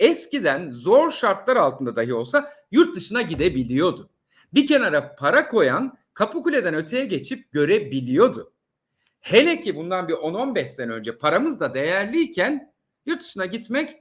eskiden zor şartlar altında dahi olsa yurt dışına gidebiliyordu. Bir kenara para koyan Kapıkule'den öteye geçip görebiliyordu. Hele ki bundan bir 10-15 sene önce paramız da değerliyken yurt dışına gitmek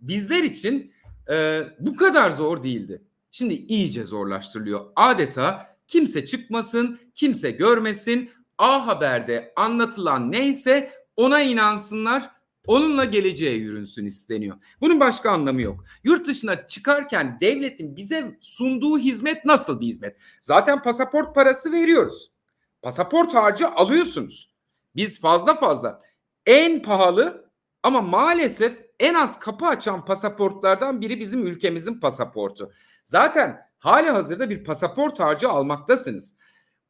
bizler için e, bu kadar zor değildi. Şimdi iyice zorlaştırılıyor. Adeta kimse çıkmasın, kimse görmesin. A Haber'de anlatılan neyse ona inansınlar, onunla geleceğe yürünsün isteniyor. Bunun başka anlamı yok. Yurt dışına çıkarken devletin bize sunduğu hizmet nasıl bir hizmet? Zaten pasaport parası veriyoruz. Pasaport harcı alıyorsunuz. Biz fazla fazla en pahalı ama maalesef en az kapı açan pasaportlardan biri bizim ülkemizin pasaportu. Zaten hali hazırda bir pasaport harcı almaktasınız.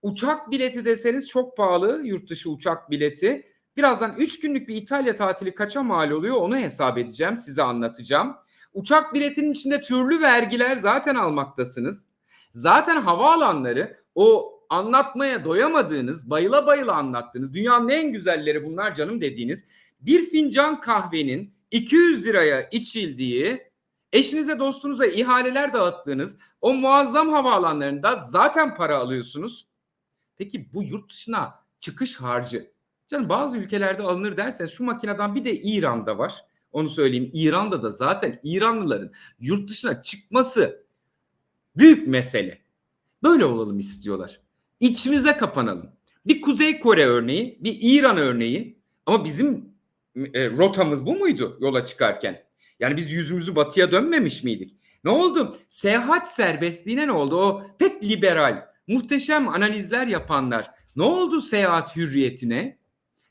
Uçak bileti deseniz çok pahalı yurt dışı uçak bileti. Birazdan 3 günlük bir İtalya tatili kaça mal oluyor onu hesap edeceğim size anlatacağım. Uçak biletinin içinde türlü vergiler zaten almaktasınız. Zaten havaalanları o anlatmaya doyamadığınız, bayıla bayıla anlattığınız, dünyanın en güzelleri bunlar canım dediğiniz bir fincan kahvenin 200 liraya içildiği, eşinize dostunuza ihaleler dağıttığınız o muazzam havaalanlarında zaten para alıyorsunuz. Peki bu yurt dışına çıkış harcı. Canım bazı ülkelerde alınır derseniz şu makineden bir de İran'da var. Onu söyleyeyim. İran'da da zaten İranlıların yurt dışına çıkması büyük mesele. Böyle olalım istiyorlar. İçimize kapanalım. Bir Kuzey Kore örneği, bir İran örneği ama bizim e, rotamız bu muydu yola çıkarken? Yani biz yüzümüzü batıya dönmemiş miydik? Ne oldu? Seyahat serbestliğine ne oldu? O pek liberal, muhteşem analizler yapanlar. Ne oldu seyahat hürriyetine?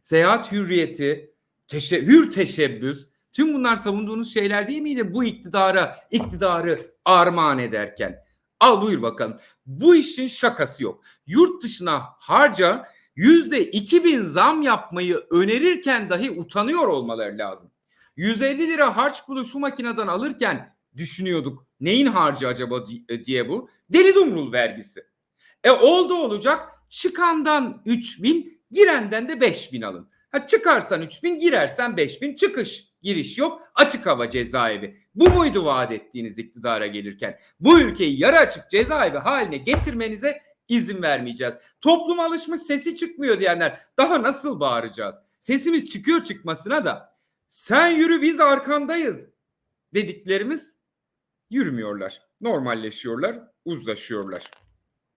Seyahat hürriyeti, teşe, hür teşebbüs, tüm bunlar savunduğunuz şeyler değil miydi bu iktidara, iktidarı armağan ederken? Al buyur bakalım. Bu işin şakası yok. Yurt dışına harca yüzde 2000 zam yapmayı önerirken dahi utanıyor olmaları lazım. 150 lira harç pulu şu makineden alırken düşünüyorduk. Neyin harcı acaba diye bu? Deli dumrul vergisi. E oldu olacak çıkandan 3000 girenden de 5000 alın. Ha çıkarsan 3000 girersen 5000 çıkış giriş yok açık hava cezaevi. Bu muydu vaat ettiğiniz iktidara gelirken? Bu ülkeyi yarı açık cezaevi haline getirmenize izin vermeyeceğiz. Toplum alışmış sesi çıkmıyor diyenler daha nasıl bağıracağız? Sesimiz çıkıyor çıkmasına da sen yürü biz arkandayız dediklerimiz yürümüyorlar. Normalleşiyorlar, uzlaşıyorlar.